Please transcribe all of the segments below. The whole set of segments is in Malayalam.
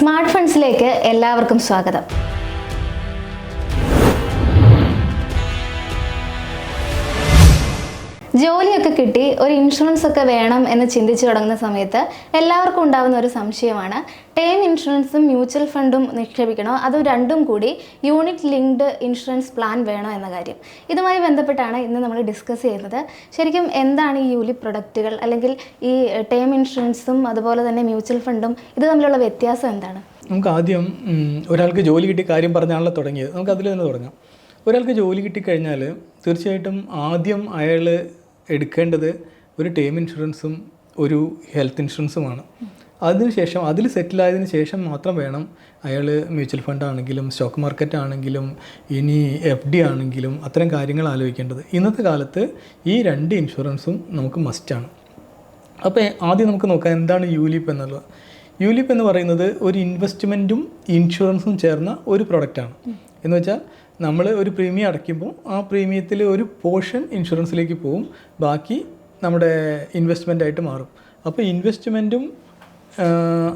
സ്മാർട്ട് ഫണ്ട്സിലേക്ക് എല്ലാവർക്കും സ്വാഗതം. ജോലിയൊക്കെ കിട്ടി ഒരു ഇൻഷുറൻസ് ഒക്കെ വേണം എന്ന് ചിന്തിച്ചു തുടങ്ങുന്ന സമയത്ത് എല്ലാവർക്കും ഉണ്ടാകുന്ന ഒരു സംശയമാണ്. ടേം ഇൻഷുറൻസും മ്യൂച്വൽ ഫണ്ടും നിക്ഷേപിക്കണോ? അതോ രണ്ടും കൂടി യൂണിറ്റ് ലിങ്ക്ഡ് ഇൻഷുറൻസ് പ്ലാൻ വേണോ എന്ന കാര്യം. ഇതുമായി ബന്ധപ്പെട്ടാണ് ഇന്ന് നമ്മൾ ഡിസ്കസ് ചെയ്യുന്നത്. ശരിക്കും എന്താണ് ഈ യൂലി പ്രൊഡക്റ്റുകൾ? അല്ലെങ്കിൽ ഈ ടേം ഇൻഷുറൻസും അതുപോലെ തന്നെ മ്യൂച്വൽ ഫണ്ടും ഇത് തമ്മിലുള്ള വ്യത്യാസം എന്താണ്? നമുക്ക് ആദ്യം ഒരാൾക്ക് ജോലി കിട്ടി കാര്യം പറഞ്ഞാണല്ലോ തുടങ്ങിയത്. നമുക്ക് അതിൽ തന്നെ തുടങ്ങാം. ഒരാൾക്ക് ജോലി കിട്ടിക്കഴിഞ്ഞാൽ തീർച്ചയായിട്ടും ആദ്യം അയാൾ എടുക്കേണ്ടത് ഒരു ടേം ഇൻഷുറൻസും ഒരു ഹെൽത്ത് ഇൻഷുറൻസുമാണ്. അതിനുശേഷം അതിൽ സെറ്റിലായതിനു ശേഷം മാത്രം വേണം അയാൾ മ്യൂച്വൽ ഫണ്ട് ആണെങ്കിലും സ്റ്റോക്ക് മാർക്കറ്റ് ആണെങ്കിലും ഇനി എഫ് ഡി ആണെങ്കിലും അത്തരം കാര്യങ്ങൾ ആലോചിക്കേണ്ടത്. ഇന്നത്തെ കാലത്ത് ഈ രണ്ട് ഇൻഷുറൻസും നമുക്ക് മസ്റ്റാണ് അപ്പോൾ ആദ്യം നമുക്ക് നോക്കാം എന്താണ് യൂലിപ്പ് എന്നുള്ളത്. യൂലിപ്പ് എന്ന് പറയുന്നത് ഒരു ഇൻവെസ്റ്റ്മെന്റും ഇൻഷുറൻസും ചേർന്ന ഒരു പ്രൊഡക്റ്റാണ് എന്ന് വെച്ചാൽ നമ്മൾ ഒരു പ്രീമിയം അടയ്ക്കുമ്പോൾ ആ പ്രീമിയത്തിൽ ഒരു പോർഷൻ ഇൻഷുറൻസിലേക്ക് പോകും ബാക്കി നമ്മുടെ ഇൻവെസ്റ്റ്മെന്റ് ആയിട്ട് മാറും. അപ്പോൾ ഇൻവെസ്റ്റ്മെന്റും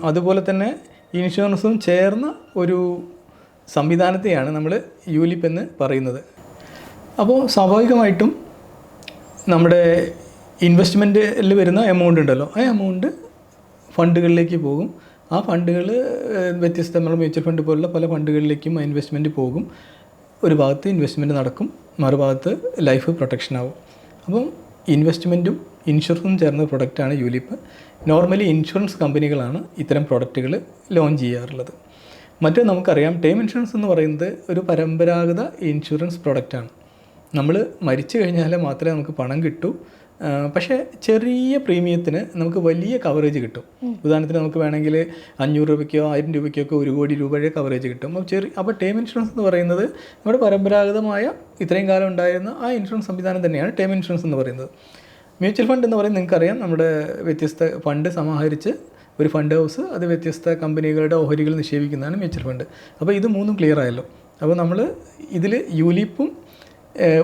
അതുപോലെ തന്നെ ഇൻഷുറൻസും ചേർന്ന ഒരു സംവിധാനത്തെയാണ് നമ്മൾ യൂലിപ്പ് എന്ന് പറയുന്നത്. അപ്പോൾ സ്വാഭാവികമായിട്ടും നമ്മുടെ ഇൻവെസ്റ്റ്മെന്റിൽ വരുന്ന എമൗണ്ട് ഉണ്ടല്ലോ. ആ എമൗണ്ട് ഫണ്ടുകളിലേക്ക് പോകും. ആ ഫണ്ടുകൾ വ്യത്യസ്ത മ്യൂച്വൽ ഫണ്ട് പോലുള്ള പല ഫണ്ടുകളിലേക്കും ആ ഇൻവെസ്റ്റ്മെന്റ് പോകും. ഒരു ഭാഗത്ത് ഇൻവെസ്റ്റ്മെന്റ് നടക്കും മറുഭാഗത്ത് ലൈഫ് പ്രൊട്ടക്ഷൻ ആവും. അപ്പം ഇൻവെസ്റ്റ്മെന്റും ഇൻഷുറൻസും ചേർന്ന പ്രൊഡക്റ്റാണ് യൂലിപ്പ് നോർമലി ഇൻഷുറൻസ് കമ്പനികളാണ് ഇത്തരം പ്രൊഡക്റ്റുകൾ ലോഞ്ച് ചെയ്യാറുള്ളത്. മറ്റ് നമുക്കറിയാം ടേം ഇൻഷുറൻസ് എന്ന് പറയുന്നത് ഒരു പരമ്പരാഗത ഇൻഷുറൻസ് പ്രൊഡക്റ്റാണ് നമ്മൾ മരിച്ചു കഴിഞ്ഞാൽ മാത്രമേ നമുക്ക് പണം കിട്ടൂ പക്ഷേ ചെറിയ പ്രീമിയത്തിന് നമുക്ക് വലിയ കവറേജ് കിട്ടും. ഉദാഹരണത്തിന് നമുക്ക് വേണമെങ്കിൽ അഞ്ഞൂറ് രൂപയ്ക്കോ ആയിരം രൂപയ്ക്കോ ഒക്കെ ഒരു കോടി രൂപയുടെ കവറേജ് കിട്ടും. അപ്പോൾ ചെറിയ അപ്പോൾ ടേം ഇൻഷുറൻസ് എന്ന് പറയുന്നത് നമ്മുടെ പരമ്പരാഗതമായ ഇത്രയും കാലം ഉണ്ടായിരുന്ന ആ ഇൻഷുറൻസ് സംവിധാനം തന്നെയാണ് ടേം ഇൻഷുറൻസ് എന്ന് പറയുന്നത്. മ്യൂച്വൽ ഫണ്ട് എന്ന് പറയുന്നത് നിങ്ങൾക്കറിയാം നമ്മുടെ വ്യത്യസ്ത ഫണ്ട് സമാഹരിച്ച് ഒരു ഫണ്ട് ഹൗസ് അത് വ്യത്യസ്ത കമ്പനികളുടെ ഓഹരികൾ നിക്ഷേപിക്കുന്നതാണ് മ്യൂച്വൽ ഫണ്ട് അപ്പോൾ ഇത് മൂന്നും ക്ലിയർ ആയല്ലോ. അപ്പോൾ നമ്മൾ ഇതിൽ യൂലിപ്പും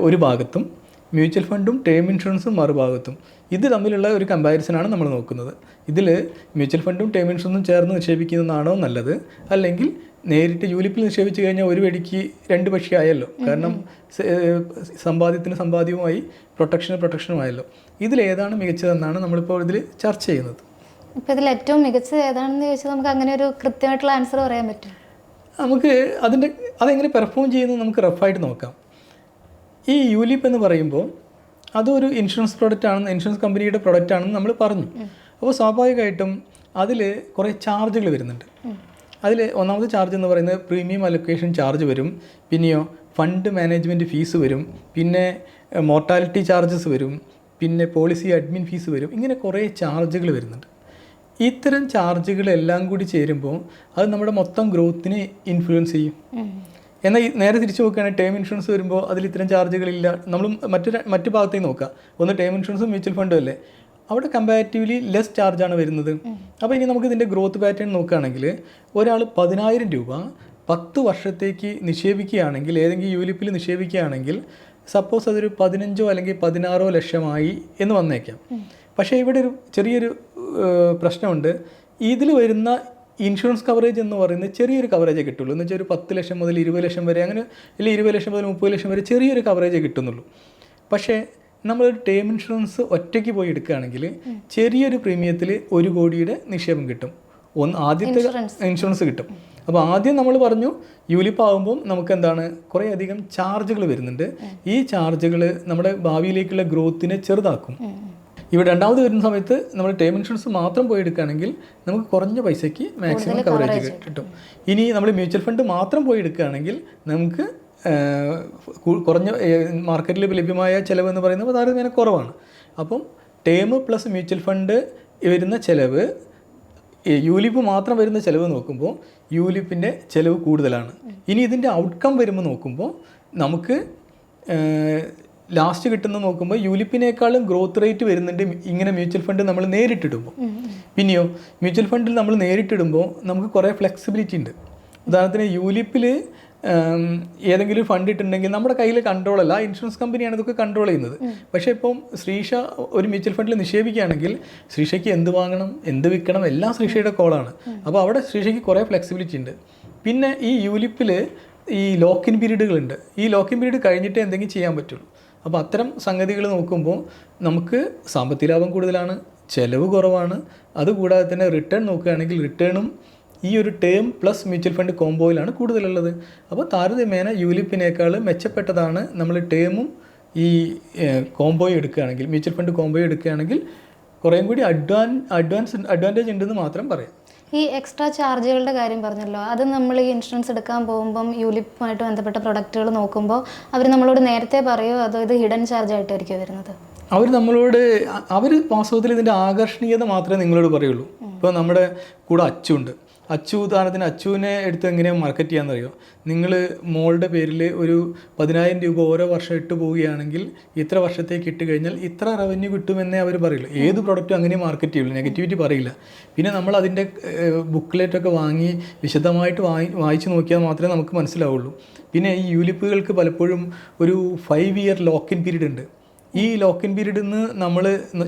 ഒരു ഭാഗത്തും മ്യൂച്വൽ ഫണ്ടും ടേം ഇൻഷുറൻസും മറുഭാഗത്തും. ഇത് തമ്മിലുള്ള ഒരു കമ്പാരിസനാണ് നമ്മൾ നോക്കുന്നത്. ഇതിൽ മ്യൂച്വൽ ഫണ്ടും ടേം ഇൻഷുറൻസും ചേർന്ന് നിക്ഷേപിക്കുന്നതാണോ നല്ലത്? അല്ലെങ്കിൽ നേരിട്ട് യൂലിപ്പിൽ നിക്ഷേപിച്ച് കഴിഞ്ഞാൽ ഒരു വെടിക്ക് രണ്ട് പക്ഷിയായല്ലോ കാരണം സമ്പാദ്യത്തിന് സമ്പാദ്യവുമായി പ്രൊട്ടക്ഷന് പ്രൊട്ടക്ഷനുമായല്ലോ ഇതിലേതാണ് മികച്ചതെന്നാണ് നമ്മളിപ്പോൾ ഇതിൽ ചർച്ച ചെയ്യുന്നത്. ഇപ്പോൾ ഇതിൽ ഏറ്റവും മികച്ചത് ഏതാണെന്ന് ചോദിച്ചാൽ നമുക്ക് അങ്ങനെ ഒരു കൃത്യമായിട്ടുള്ള ആൻസർ പറയാൻ പറ്റും നമുക്ക് അതിന്റെ അതെങ്ങനെ പെർഫോം ചെയ്യുന്നത് നമുക്ക് റഫായിട്ട് നോക്കാം. ഈ യൂലിപ്പ് എന്ന് പറയുമ്പോൾ അതൊരു ഇൻഷുറൻസ് പ്രൊഡക്റ്റ് ആണെന്ന് ഇൻഷുറൻസ് കമ്പനിയുടെ പ്രൊഡക്റ്റ് ആണെന്ന് നമ്മൾ പറഞ്ഞു. അപ്പോൾ സ്വാഭാവികമായിട്ടും അതിൽ കുറേ ചാർജുകൾ വരുന്നുണ്ട്. അതിൽ ഒന്നാമത് ചാർജ് എന്ന് പറയുന്നത് പ്രീമിയം അലൊക്കേഷൻ ചാർജ് വരും. പിന്നെയോ ഫണ്ട് മാനേജ്മെന്റ് ഫീസ് വരും. പിന്നെ മോർട്ടാലിറ്റി ചാർജസ് വരും. പിന്നെ പോളിസി അഡ്മിൻ ഫീസ് വരും. ഇങ്ങനെ കുറേ ചാർജുകൾ വരുന്നുണ്ട്. ഇത്തരം ചാർജുകളെല്ലാം കൂടി ചേരുമ്പോൾ അത് നമ്മുടെ മൊത്തം ഗ്രോത്തിനെ ഇൻഫ്ലുവൻസ് ചെയ്യും. എന്നാൽ ഈ നേരെ തിരിച്ചു നോക്കുകയാണെങ്കിൽ ടേം ഇൻഷുറൻസ് വരുമ്പോൾ അതിൽ ഇത്തരം ചാർജുകളില്ല നമ്മൾ മറ്റു മറ്റു ഭാഗത്തേക്ക് നോക്കുക. ഒന്ന് ടേം ഇൻഷുറൻസും മ്യൂച്വൽ ഫണ്ടും അല്ലേ? അവിടെ കമ്പാരിറ്റീവ്ലി ലെസ് ചാർജാണ് വരുന്നത്. അപ്പോൾ ഇനി നമുക്ക് ഇതിന്റെ ഗ്രോത്ത് പാറ്റേൺ നോക്കുകയാണെങ്കിൽ ഒരാൾ പതിനായിരം രൂപ പത്ത് വർഷത്തേക്ക് നിക്ഷേപിക്കുകയാണെങ്കിൽ ഏതെങ്കിലും യൂലിപ്പിൽ നിക്ഷേപിക്കുകയാണെങ്കിൽ സപ്പോസ് അതൊരു പതിനഞ്ചോ അല്ലെങ്കിൽ പതിനാറോ ലക്ഷമായി എന്ന് വന്നേക്കാം. പക്ഷേ ഇവിടെ ഒരു ചെറിയൊരു പ്രശ്നമുണ്ട്. ഇതിൽ വരുന്ന ഇൻഷുറൻസ് കവറേജ് എന്ന് പറയുന്നത് ചെറിയൊരു കവറേജേ കിട്ടുള്ളൂ. എന്ന് വെച്ചാൽ ഒരു പത്ത് ലക്ഷം മുതൽ ഇരുപത് ലക്ഷം വരെ അങ്ങനെ അല്ലെങ്കിൽ ഇരുപത് ലക്ഷം മുതൽ മുപ്പത് ലക്ഷം വരെ ചെറിയൊരു കവറേജേ കിട്ടുന്നുള്ളൂ. പക്ഷേ നമ്മൾ ടേം ഇൻഷുറൻസ് ഒറ്റയ്ക്ക് പോയി എടുക്കുകയാണെങ്കിൽ ചെറിയൊരു പ്രീമിയത്തിൽ ഒരു കോടിയുടെ നിക്ഷേപം കിട്ടും. ഒന്ന് ആദ്യത്തെ ഇൻഷുറൻസ്. കിട്ടും. അപ്പോൾ ആദ്യം നമ്മൾ പറഞ്ഞു യൂലിപ്പ് ആകുമ്പം നമുക്ക് എന്താണ് കുറേ അധികം ചാർജുകൾ വരുന്നുണ്ട്. ഈ ചാർജുകൾ നമ്മുടെ ഭാവിയിലേക്കുള്ള ഗ്രോത്തിനെ ചെറുതാക്കും. ഇവിടെ രണ്ടാമത് വരുന്ന സമയത്ത് നമ്മൾ ടേം ഇൻഷുറൻസ് മാത്രം പോയി എടുക്കുകയാണെങ്കിൽ നമുക്ക് കുറഞ്ഞ പൈസയ്ക്ക് മാക്സിമം കവറേജ് കിട്ടും. ഇനി നമ്മൾ മ്യൂച്വൽ ഫണ്ട് മാത്രം പോയി എടുക്കുകയാണെങ്കിൽ നമുക്ക് കുറഞ്ഞ മാർക്കറ്റിൽ ലഭ്യമായ ചിലവ് എന്ന് പറയുന്നത് താരതമ്യേന കുറവാണ്. അപ്പം ടേം പ്ലസ് മ്യൂച്വൽ ഫണ്ട് വരുന്ന ചിലവ് യൂലിപ്പ് മാത്രം വരുന്ന ചിലവ് നോക്കുമ്പോൾ യൂലിപ്പിന്റെ ചിലവ് കൂടുതലാണ്. ഇനി ഇതിന്റെ ഔട്ട്കം വരുമ്പോൾ നോക്കുമ്പോൾ നമുക്ക് ലാസ്റ്റ് കിട്ടുന്ന നോക്കുമ്പോൾ യൂലിപ്പിനേക്കാളും ഗ്രോത്ത് റേറ്റ് വരുന്നുണ്ട് ഇങ്ങനെ മ്യൂച്വൽ ഫണ്ട് നമ്മൾ നേരിട്ടിടുമ്പോൾ പിന്നെയോ മ്യൂച്വൽ ഫണ്ടിൽ നമ്മൾ നേരിട്ടിടുമ്പോൾ നമുക്ക് കുറേ ഫ്ലെക്സിബിലിറ്റി ഉണ്ട്. ഉദാഹരണത്തിന് യൂലിപ്പിൽ ഏതെങ്കിലും ഫണ്ട് ഇട്ടുണ്ടെങ്കിൽ നമ്മുടെ കയ്യിൽ കൺട്രോൾ അല്ല ആ ഇൻഷുറൻസ് കമ്പനിയാണ് ഇതൊക്കെ കൺട്രോൾ ചെയ്യുന്നത്. പക്ഷേ ഇപ്പം ശ്രീഷ ഒരു മ്യൂച്വൽ ഫണ്ടിൽ നിക്ഷേപിക്കുകയാണെങ്കിൽ ശ്രീഷയ്ക്ക് എന്ത് വാങ്ങണം എന്ത് വിൽക്കണം എല്ലാം ശ്രീഷയുടെ കോളാണ് അപ്പോൾ അവിടെ ശ്രീഷയ്ക്ക് കുറേ ഫ്ലെക്സിബിലിറ്റി ഉണ്ട്. പിന്നെ ഈ യൂലിപ്പിൽ ഈ ലോക്കിൻ പീരീഡുകളുണ്ട് ഈ ലോക്കിൻ പീരീഡ് കഴിഞ്ഞിട്ട് എന്തെങ്കിലും ചെയ്യാൻ പറ്റുള്ളൂ. അപ്പോൾ അത്തരം സംഗതികൾ നോക്കുമ്പോൾ നമുക്ക് സാമ്പത്തിക ലാഭം കൂടുതലാണ് ചിലവ് കുറവാണ്. അതുകൂടാതെ തന്നെ റിട്ടേൺ നോക്കുകയാണെങ്കിൽ റിട്ടേണും ഈ ഒരു ടേം പ്ലസ് മ്യൂച്വൽ ഫണ്ട് കോംബോയിലാണ് കൂടുതലുള്ളത്. അപ്പോൾ താരതമ്യേന യൂലിപ്പിനേക്കാൾ മെച്ചപ്പെട്ടതാണ് നമ്മൾ ടേമും ഈ കോംബോയും എടുക്കുകയാണെങ്കിൽ മ്യൂച്വൽ ഫണ്ട് കോംബോയും എടുക്കുകയാണെങ്കിൽ കുറേയും കൂടി അഡ്വാൻ അഡ്വാൻസ് അഡ്വാന്റേജ് ഉണ്ടെന്ന് മാത്രം പറയാം. ഈ എക്സ്ട്രാ ചാർജുകളുടെ കാര്യം പറഞ്ഞല്ലോ. അത് നമ്മൾ ഈ ഇൻഷുറൻസ് എടുക്കാൻ പോകുമ്പം യൂലിപ്പുമായിട്ട് ബന്ധപ്പെട്ട പ്രൊഡക്റ്റുകൾ നോക്കുമ്പോൾ അവർ നമ്മളോട് നേരത്തെ പറയുമോ അതോ ഇത് ഹിഡൻ ചാർജ് ആയിട്ടായിരിക്കും വരുന്നത്? അവർ നമ്മളോട് അവർ വാസ്തവത്തിൽ ഇതിന്റെ ആകർഷണീയത മാത്രമേ നിങ്ങളോട് പറയുള്ളൂ. ഇപ്പോൾ നമ്മുടെ കൂടെ അച്ചുണ്ട്. അച്ചു ഉദാഹരണത്തിന് അച്ചുവിനെ എടുത്ത് എങ്ങനെയാണ് മാർക്കറ്റ് ചെയ്യാമെന്നറിയോ നിങ്ങൾ മോളുടെ പേരിൽ ഒരു പതിനായിരം രൂപ ഓരോ വർഷം ഇട്ട് പോവുകയാണെങ്കിൽ ഇത്ര വർഷത്തേക്ക് ഇട്ട് കഴിഞ്ഞാൽ ഇത്ര റവന്യൂ കിട്ടുമെന്നേ അവർ പറയുള്ളൂ. ഏത് പ്രോഡക്റ്റും അങ്ങനെ മാർക്കറ്റ് ചെയ്യുള്ളൂ നെഗറ്റിവിറ്റി പറയില്ല. പിന്നെ നമ്മൾ അതിന്റെ ബുക്ക്ലെറ്റൊക്കെ വാങ്ങി വിശദമായിട്ട് വായി വായിച്ച് നോക്കിയാൽ മാത്രമേ നമുക്ക് മനസ്സിലാവുള്ളൂ. പിന്നെ ഈ യൂലിപ്പുകൾക്ക് പലപ്പോഴും ഒരു ഫൈവ് ഇയർ ലോക്കിൻ പീരീഡ് ഉണ്ട്. ഈ ലോക്കിൻ പീരീഡിൽ നിന്ന് നമ്മൾ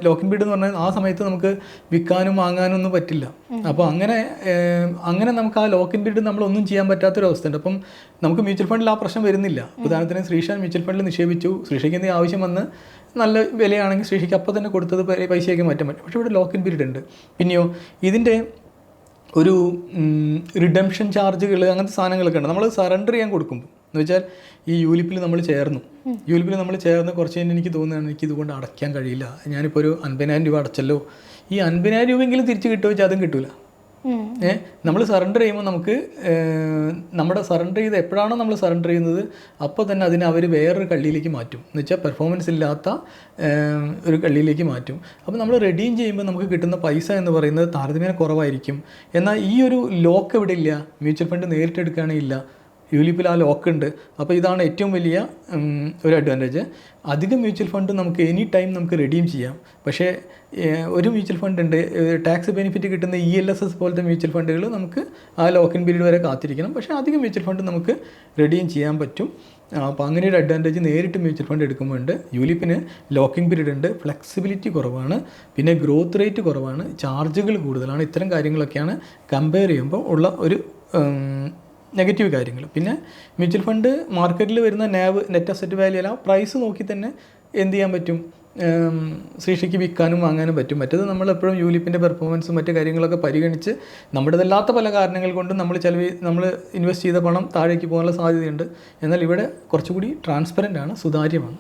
ലോക്കിൻ പീരീഡ് എന്ന് പറഞ്ഞാൽ ആ സമയത്ത് നമുക്ക് വിൽക്കാനും വാങ്ങാനും ഒന്നും പറ്റില്ല. അപ്പോൾ അങ്ങനെ അങ്ങനെ നമുക്ക് ആ ലോക്കിൻ പീരീഡ് നമ്മൾ ഒന്നും ചെയ്യാൻ പറ്റാത്തൊരവസ്ഥയുണ്ട് അപ്പം നമുക്ക് മ്യൂച്വൽ ഫണ്ടിൽ ആ പ്രശ്നം വരുന്നില്ല. ഉദാഹരണത്തിന് ശ്രീഷാൻ മ്യൂച്വൽ ഫണ്ടിൽ നിക്ഷേപിച്ചു. ശ്രീഷയ്ക്ക് എന്തെങ്കിലും ആവശ്യം വന്ന് നല്ല വിലയാണെങ്കിൽ ശ്രീഷയ്ക്ക് അപ്പോൾ തന്നെ കൊടുത്തത് പൈസയൊക്കെ മാറ്റാൻ പറ്റും. പക്ഷേ ഇവിടെ ലോക്കിൻ പീരീഡ് ഉണ്ട്. പിന്നെയോ ഇതിന്റെ ഒരു റിഡംഷൻ ചാർജുകൾ അങ്ങനത്തെ സാധനങ്ങളൊക്കെ ഉണ്ട്. നമ്മൾ സറണ്ടർ ചെയ്യാൻ കൊടുക്കുമ്പോൾ എന്ന് വെച്ചാൽ ഈ യൂലിപ്പിൽ നമ്മൾ ചേർന്നു. യൂലിപ്പിൽ നമ്മൾ ചേർന്ന് കുറച്ച് കഴിഞ്ഞ് എനിക്ക് തോന്നുകയാണ് എനിക്ക് ഇതുകൊണ്ട് അടയ്ക്കാൻ കഴിയില്ല. ഞാനിപ്പോൾ ഒരു അൻപതിനായിരം രൂപ അടച്ചല്ലോ. ഈ അൻപതിനായിരം രൂപയെങ്കിലും തിരിച്ച് കിട്ടുമോ വെച്ചാൽ അതും കിട്ടില്ല. ഏഹ് നമ്മൾ സറണ്ടർ ചെയ്യുമ്പോൾ നമുക്ക് നമ്മുടെ സറണ്ടർ ചെയ്ത് എപ്പോഴാണോ നമ്മൾ സറണ്ടർ ചെയ്യുന്നത് അപ്പോൾ തന്നെ അതിനെ അവർ വേറൊരു കള്ളിയിലേക്ക് മാറ്റും. എന്ന് വെച്ചാൽ പെർഫോമൻസ് ഇല്ലാത്ത ഒരു കള്ളിയിലേക്ക് മാറ്റും. അപ്പോൾ നമ്മൾ റെഡീം ചെയ്യുമ്പോൾ നമുക്ക് കിട്ടുന്ന പൈസ എന്ന് പറയുന്നത് താരതമ്യേന കുറവായിരിക്കും. എന്നാൽ ഈ ഒരു ലോക്ക് ഇവിടെ ഇല്ല. മ്യൂച്വൽ ഫണ്ട് നേരിട്ടെടുക്കുകയാണെങ്കിൽ ഇല്ല. യൂലിപ്പിൽ ആ ലോക്ക് ഉണ്ട്. അപ്പോൾ ഇതാണ് ഏറ്റവും വലിയ ഒരു അഡ്വാന്റേജ് അധികം മ്യൂച്വൽ ഫണ്ട് നമുക്ക് എനി ടൈം നമുക്ക് റെഡീം ചെയ്യാം. പക്ഷേ ഒരു മ്യൂച്വൽ ഫണ്ട് ഉണ്ട്. ടാക്സ് ബെനിഫിറ്റ് കിട്ടുന്ന ഇ എൽ എസ് എസ് പോലത്തെ മ്യൂച്വൽ ഫണ്ടുകൾ നമുക്ക് ആ ലോക്കിൻ പീരീഡ് വരെ കാത്തിരിക്കണം. പക്ഷേ അധികം മ്യൂച്വൽ ഫണ്ട് നമുക്ക് റെഡീം ചെയ്യാൻ പറ്റും. അപ്പോൾ അങ്ങനെ ഒരു അഡ്വാന്റേജ് നേരിട്ട് മ്യൂച്വൽ ഫണ്ട് എടുക്കുമ്പോൾ ഉണ്ട് യൂലിപ്പിന് ലോക്കിംഗ് പീരീഡ് ഉണ്ട്. ഫ്ലെക്സിബിലിറ്റി കുറവാണ്. പിന്നെ ഗ്രോത്ത് റേറ്റ് കുറവാണ്. ചാർജുകൾ കൂടുതലാണ്. ഇത്തരം കാര്യങ്ങളൊക്കെയാണ് കമ്പയർ ചെയ്യുമ്പോൾ ഉള്ള ഒരു നെഗറ്റീവ് കാര്യങ്ങൾ. പിന്നെ മ്യൂച്വൽ ഫണ്ട് മാർക്കറ്റിൽ വരുന്ന നാവ് നെറ്റ് അസറ്റ് വാല്യൂ അല്ല പ്രൈസ് നോക്കി തന്നെ എന്ത് ചെയ്യാൻ പറ്റും? ശ്രീഷയ്ക്ക് വിൽക്കാനും വാങ്ങാനും പറ്റും. മറ്റേത് നമ്മൾ എപ്പോഴും യൂലിപ്പിന്റെ പെർഫോമൻസും മറ്റു കാര്യങ്ങളൊക്കെ പരിഗണിച്ച് നമ്മുടേതല്ലാത്ത പല കാരണങ്ങൾ കൊണ്ടും നമ്മൾ ചിലവ് നമ്മൾ ഇൻവെസ്റ്റ് ചെയ്ത പണം താഴേക്ക് പോകാനുള്ള സാധ്യതയുണ്ട്. എന്നാൽ ഇവിടെ കുറച്ചുകൂടി ട്രാൻസ്പെറന്റ് ആണ് സുതാര്യമാണ്.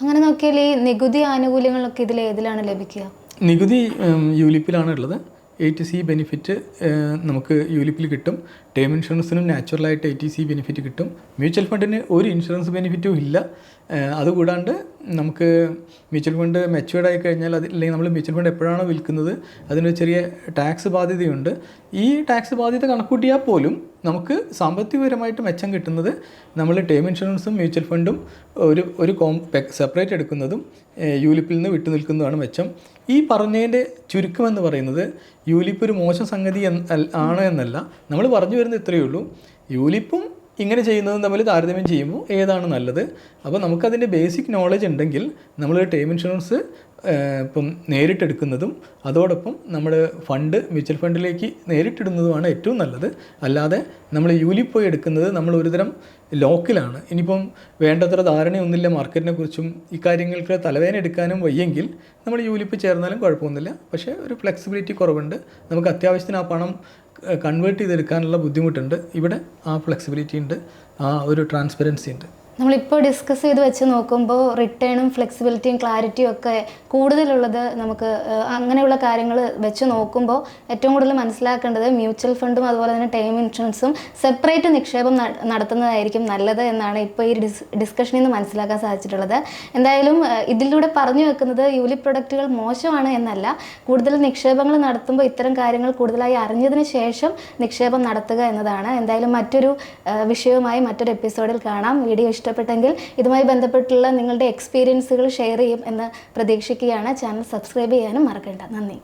അങ്ങനെ നോക്കിയാൽ ഈ നികുതി ആനുകൂല്യങ്ങളൊക്കെ ഇതിൽ ഏതിലാണ് ലഭിക്കുക? നികുതി യൂലിപ്പിലാണ് ഉള്ളത്. എ ടി സി ബെനിഫിറ്റ് നമുക്ക് യൂലിപ്പിൽ കിട്ടും. ടേം ഇൻഷുറൻസിനും നാച്ചുറലായിട്ട് എ ടി സി ബെനിഫിറ്റ് കിട്ടും. മ്യൂച്വൽ ഫണ്ടിന് ഒരു ഇൻഷുറൻസ് ബെനിഫിറ്റും ഇല്ല. അതുകൂടാണ്ട് നമുക്ക് മ്യൂച്വൽ ഫണ്ട് മെച്ചുവേർഡ് ആയി കഴിഞ്ഞാൽ അത് അല്ലെങ്കിൽ നമ്മൾ മ്യൂച്വൽ ഫണ്ട് എപ്പോഴാണോ വിൽക്കുന്നത് അതിനൊരു ചെറിയ ടാക്സ് ബാധ്യതയുണ്ട്. ഈ ടാക്സ് ബാധ്യത കണക്കൂട്ടിയാൽ പോലും നമുക്ക് സാമ്പത്തികപരമായിട്ട് മെച്ചം കിട്ടുന്നത് നമ്മൾ ടേം ഇൻഷുറൻസും മ്യൂച്വൽ ഫണ്ടും ഒരു ഒരു കോം സെപ്പറേറ്റ് എടുക്കുന്നതും യൂലിപ്പിൽ നിന്ന് വിട്ടു നിൽക്കുന്നതാണ് മെച്ചം. ഈ പറഞ്ഞതിന്റെ ചുരുക്കമെന്ന് പറയുന്നത് യൂലിപ്പ് ഒരു മോശം സംഗതി ആണ് എന്നല്ല. നമ്മൾ പറഞ്ഞു വരുന്നത് ഇത്രയേ ഉള്ളൂ. യൂലിപ്പും ഇങ്ങനെ ചെയ്യുന്നതും തമ്മിൽ താരതമ്യം ചെയ്യുമ്പോൾ ഏതാണ് നല്ലത്? അപ്പോൾ നമുക്കതിന്റെ ബേസിക് നോളജ് ഉണ്ടെങ്കിൽ നമ്മൾ ടേം ഇൻഷുറൻസ് ഇപ്പം നേരിട്ടെടുക്കുന്നതും അതോടൊപ്പം നമ്മൾ ഫണ്ട് മ്യൂച്വൽ ഫണ്ടിലേക്ക് നേരിട്ടിടുന്നതുമാണ് ഏറ്റവും നല്ലത്. അല്ലാതെ നമ്മൾ യൂലി പോയി എടുക്കുന്നത് നമ്മൾ ഒരുതരം ലോക്കിലാണ്. ഇനിയിപ്പം വേണ്ടത്ര ധാരണയൊന്നുമില്ല മാർക്കറ്റിനെ കുറിച്ചും ഇക്കാര്യങ്ങൾക്ക് തലവേദന എടുക്കാനും വയ്യെങ്കിൽ നമ്മൾ യൂലിപ്പ് ചേർന്നാലും കുഴപ്പമൊന്നുമില്ല. പക്ഷേ ഒരു ഫ്ലെക്സിബിലിറ്റി കുറവുണ്ട്. നമുക്ക് അത്യാവശ്യത്തിന് ആ പണം കൺവേർട്ട് ചെയ്തെടുക്കാനുള്ള ബുദ്ധിമുട്ടുണ്ട്. ഇവിടെ ആ ഫ്ലെക്സിബിലിറ്റി ഉണ്ട്. ആ ഒരു ട്രാൻസ്പെറൻസി ഉണ്ട്. നമ്മളിപ്പോൾ ഡിസ്കസ് ചെയ്ത് വെച്ച് നോക്കുമ്പോൾ റിട്ടേണും ഫ്ലെക്സിബിലിറ്റിയും ക്ലാരിറ്റിയും ഒക്കെ കൂടുതലുള്ളത് നമുക്ക് അങ്ങനെയുള്ള കാര്യങ്ങൾ വെച്ച് നോക്കുമ്പോൾ ഏറ്റവും കൂടുതൽ മനസ്സിലാക്കേണ്ടത് മ്യൂച്വൽ ഫണ്ടും അതുപോലെ തന്നെ ടൈം ഇൻഷുറൻസും സെപ്പറേറ്റ് നിക്ഷേപം നടത്തുന്നതായിരിക്കും നല്ലത് എന്നാണ് ഇപ്പോൾ ഈ ഡിസ് ഡിസ്കഷനിൽ നിന്ന് മനസ്സിലാക്കാൻ സാധിച്ചിട്ടുള്ളത്. എന്തായാലും ഇതിലൂടെ പറഞ്ഞു വെക്കുന്നത് യൂലി പ്രൊഡക്റ്റുകൾ മോശമാണ് എന്നല്ല. കൂടുതൽ നിക്ഷേപങ്ങൾ നടത്തുമ്പോൾ ഇത്തരം കാര്യങ്ങൾ കൂടുതലായി അറിഞ്ഞതിന് ശേഷം നിക്ഷേപം നടത്തുക എന്നതാണ്. എന്തായാലും മറ്റൊരു വിഷയവുമായി മറ്റൊരു എപ്പിസോഡിൽ കാണാം. വീഡിയോ ഇഷ്ടപ്പെട്ടെങ്കിൽ ഇതുമായി ബന്ധപ്പെട്ടുള്ള നിങ്ങളുടെ എക്സ്പീരിയൻസുകൾ ഷെയർ ചെയ്യും എന്ന് പ്രതീക്ഷിക്കുകയാണ്. ചാനൽ സബ്സ്ക്രൈബ് ചെയ്യാനും മറക്കണ്ട. നന്ദി.